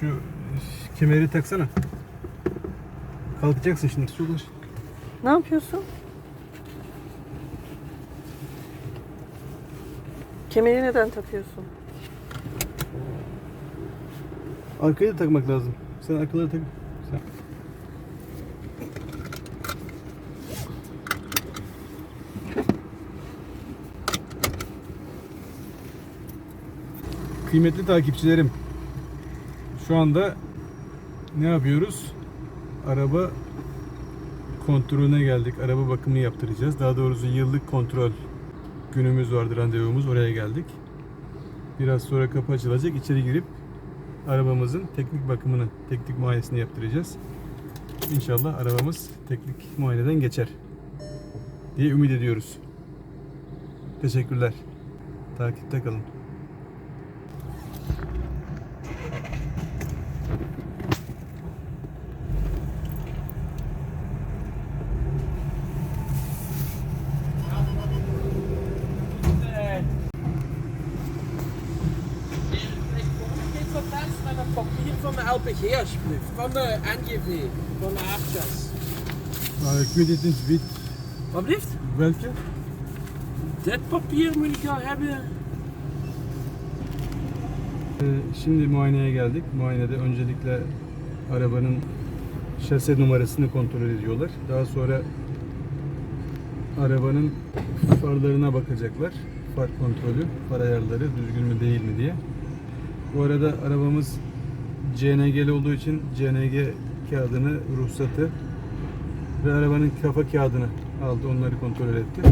Şu kemeri taksana. Kalkacaksın şimdi. Sulaş. Ne yapıyorsun? Kemeri neden takıyorsun? Arkayı da takmak lazım. Sen arkaları tak. Sen. Kıymetli takipçilerim. Şu anda ne yapıyoruz? Araba kontrolüne geldik. Araba bakımını yaptıracağız. Daha doğrusu yıllık kontrol günümüz vardı, randevumuz. Oraya geldik. Biraz sonra kapı açılacak. İçeri girip arabamızın teknik bakımını, teknik muayenesini yaptıracağız. İnşallah arabamız teknik muayeneden geçer diye ümit ediyoruz. Teşekkürler. Takipte kalın. Van de LPG alsjeblieft. Van de NGV, van de aardgas. Ik weet het niet wit Wat blieft? welke. Dit papier moet ik wel hebben. Ee, Şimdi muayeneye geldik. Muayenede öncelikle arabanın şase numarasını kontrol ediyorlar. Daha sonra arabanın farlarına bakacaklar. Far kontrolü, far ayarları düzgün mü değil mi diye. Bu arada arabamız CNG'li olduğu için CNG kağıdını, ruhsatı ve arabanın kafa kağıdını aldı. Onları kontrol etti.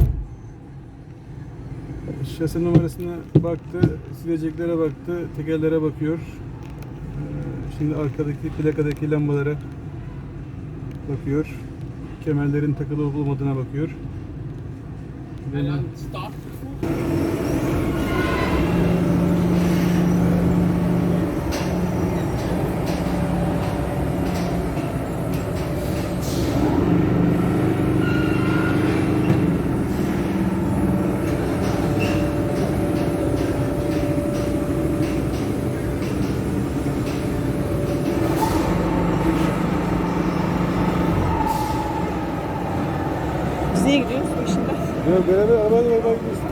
Şase numarasına baktı, sileceklere baktı, tekerlere bakıyor. Ee, Şimdi arkadaki plakadaki lambalara bakıyor. Kemerlerin takılı olup olmadığına bakıyor. En Ve dan niye gidiyoruz işinde? Ya beraber arabayla beraber gidiyoruz.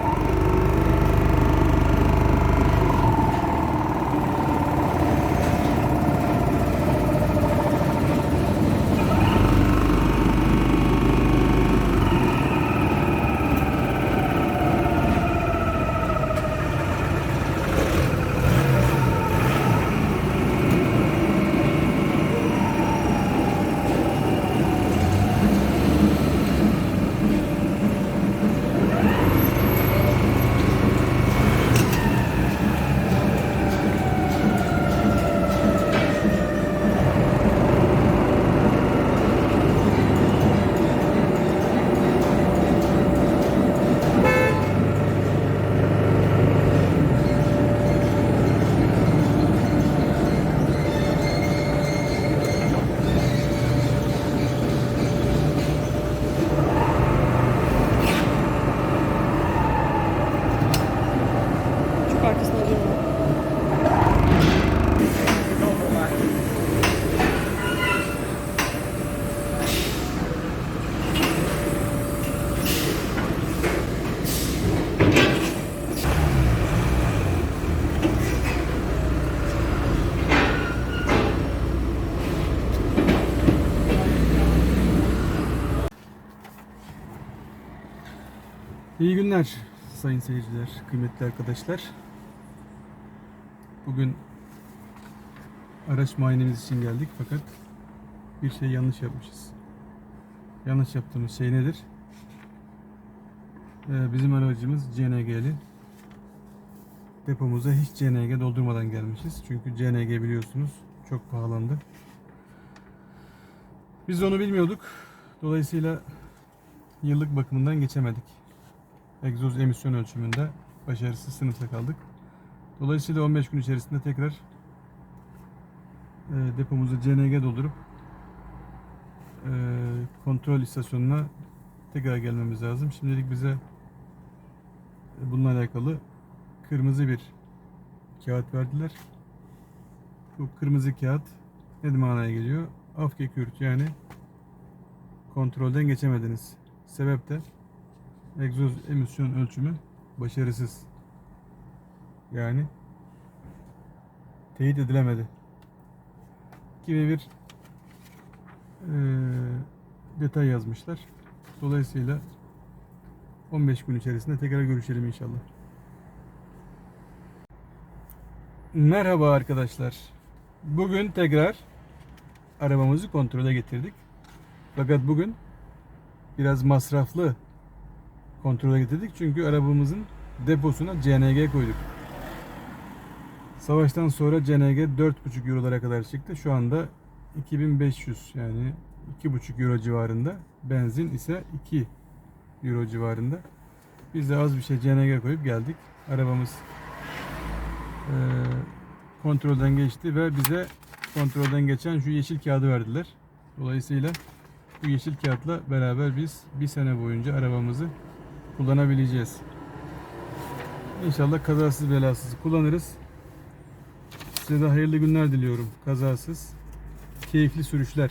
İyi günler sayın seyirciler, kıymetli arkadaşlar. Bugün araç muayenemiz için geldik fakat bir şey yanlış yapmışız. Yanlış yaptığımız şey nedir? Ee, bizim aracımız CNG'li. Depomuza hiç CNG doldurmadan gelmişiz. Çünkü CNG biliyorsunuz çok pahalandı. Biz onu bilmiyorduk. Dolayısıyla yıllık bakımından geçemedik egzoz emisyon ölçümünde başarısız sınıfta kaldık. Dolayısıyla 15 gün içerisinde tekrar e, depomuzu CNG doldurup e, kontrol istasyonuna tekrar gelmemiz lazım. Şimdilik bize bununla alakalı kırmızı bir kağıt verdiler. Bu kırmızı kağıt ne manaya geliyor? Afgekürt yani kontrolden geçemediniz. Sebep de egzoz emisyon ölçümü başarısız. Yani teyit edilemedi. Gibi bir eee, detay yazmışlar. Dolayısıyla 15 gün içerisinde tekrar görüşelim inşallah. Merhaba arkadaşlar. Bugün tekrar arabamızı kontrole getirdik. Fakat bugün biraz masraflı kontrole getirdik. Çünkü arabamızın deposuna CNG koyduk. Savaştan sonra CNG 4,5 eurolara kadar çıktı. Şu anda 2500 yani 2,5 euro civarında. Benzin ise 2 euro civarında. Biz de az bir şey CNG koyup geldik. Arabamız eee, kontrolden geçti ve bize kontrolden geçen şu yeşil kağıdı verdiler. Dolayısıyla bu yeşil kağıtla beraber biz bir sene boyunca arabamızı kullanabileceğiz. İnşallah kazasız belasız kullanırız. Size de hayırlı günler diliyorum. Kazasız, keyifli sürüşler.